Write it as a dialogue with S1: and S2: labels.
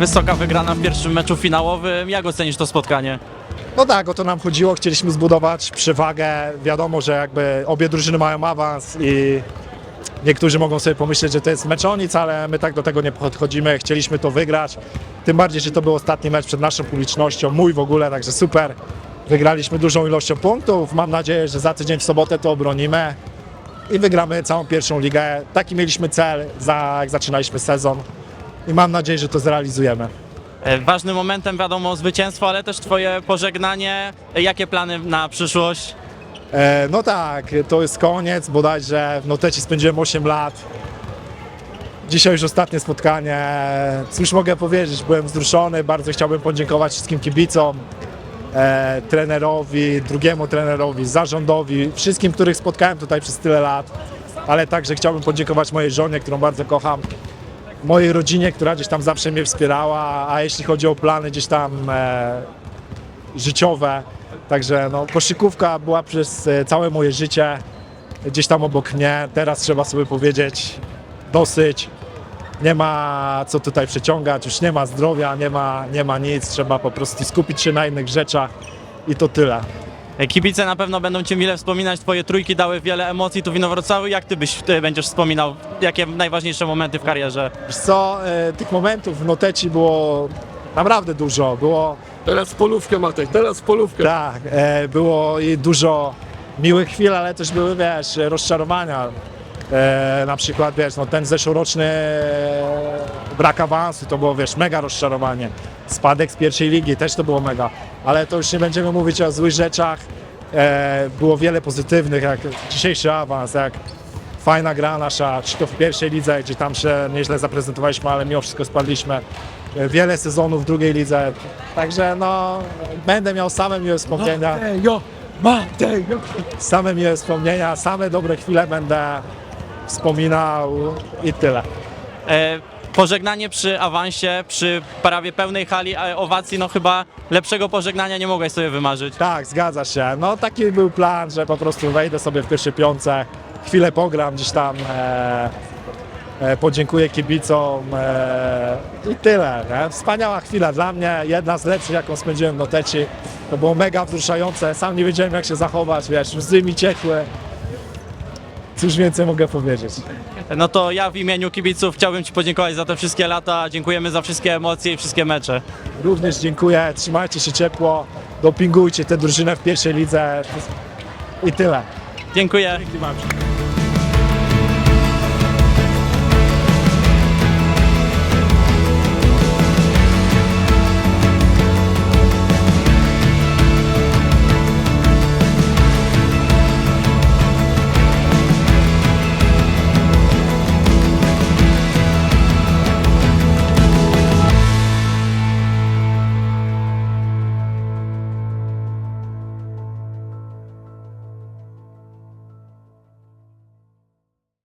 S1: wysoka wygrana w pierwszym meczu finałowym. Jak ocenisz to spotkanie?
S2: No tak, o to nam chodziło, chcieliśmy zbudować przewagę. Wiadomo, że jakby obie drużyny mają awans i niektórzy mogą sobie pomyśleć, że to jest mecz o nic, ale my tak do tego nie podchodzimy, chcieliśmy to wygrać. Tym bardziej, że to był ostatni mecz przed naszą publicznością, mój w ogóle, także super. Wygraliśmy dużą ilością punktów, mam nadzieję, że za tydzień w sobotę to obronimy i wygramy całą pierwszą ligę. Taki mieliśmy cel, za, jak zaczynaliśmy sezon i mam nadzieję, że to zrealizujemy.
S1: E, Ważnym momentem wiadomo zwycięstwo, ale też twoje pożegnanie. E, Jakie plany na przyszłość?
S2: E, no tak, to jest koniec, bodajże w Noteci spędziłem 8 lat. Dzisiaj już ostatnie spotkanie. Cóż mogę powiedzieć, byłem wzruszony, bardzo chciałbym podziękować wszystkim kibicom, e, trenerowi, drugiemu trenerowi, zarządowi, wszystkim, których spotkałem tutaj przez tyle lat, ale także chciałbym podziękować mojej żonie, którą bardzo kocham, mojej rodzinie, która gdzieś tam zawsze mnie wspierała, a jeśli chodzi o plany gdzieś tam e, życiowe. Także no, koszykówka była przez e, całe moje życie gdzieś tam obok mnie. Teraz trzeba sobie powiedzieć dosyć. Nie ma co tutaj przeciągać, już nie ma zdrowia, nie ma, nie ma nic. Trzeba po prostu skupić się na innych rzeczach i to tyle.
S1: E, Kibice na pewno będą cię mile wspominać, twoje trójki dały wiele emocji tu w Inowrocławiu. Jak ty byś ty będziesz wspominał? Jakie najważniejsze momenty w karierze?
S2: Wiesz co, e, tych momentów w Noteci było naprawdę dużo. Było
S3: Teraz polówkę Matek, teraz polówkę.
S2: Tak, e, było i dużo miłych chwil, ale też były, wiesz, rozczarowania. E, na przykład, wiesz, no ten zeszłoroczny e, brak awansu to było, wiesz, mega rozczarowanie. Spadek z pierwszej ligi też to było mega, ale to już nie będziemy mówić o złych rzeczach. E, było wiele pozytywnych, jak dzisiejszy awans, jak fajna gra nasza, czy to w pierwszej lidze, gdzie tam się nieźle zaprezentowaliśmy, ale mimo wszystko spadliśmy. E, Wiele sezonów w drugiej lidze, także no będę miał same miłe wspomnienia,
S3: Matejo, Matejo.
S2: same miłe wspomnienia, same dobre chwile będę wspominał i tyle.
S1: E, pożegnanie przy awansie, przy prawie pełnej hali e, owacji, no chyba lepszego pożegnania nie mogłeś sobie wymarzyć.
S2: Tak, zgadza się. No taki był plan, że po prostu wejdę sobie w pierwszej piątce, chwilę pogram gdzieś tam, e, e, podziękuję kibicom e, i tyle. Nie? Wspaniała chwila dla mnie, jedna z lepszych, jaką spędziłem w Noteci. To było mega wzruszające, sam nie wiedziałem jak się zachować, wiesz, łzy mi ciekły. Cóż więcej mogę powiedzieć.
S1: No to ja w imieniu kibiców chciałbym ci podziękować za te wszystkie lata. Dziękujemy za wszystkie emocje i wszystkie mecze.
S2: Również dziękuję, trzymajcie się ciepło, dopingujcie tę drużynę w pierwszej lidze i tyle.
S1: Dziękuję.
S2: Dzięki bardzo.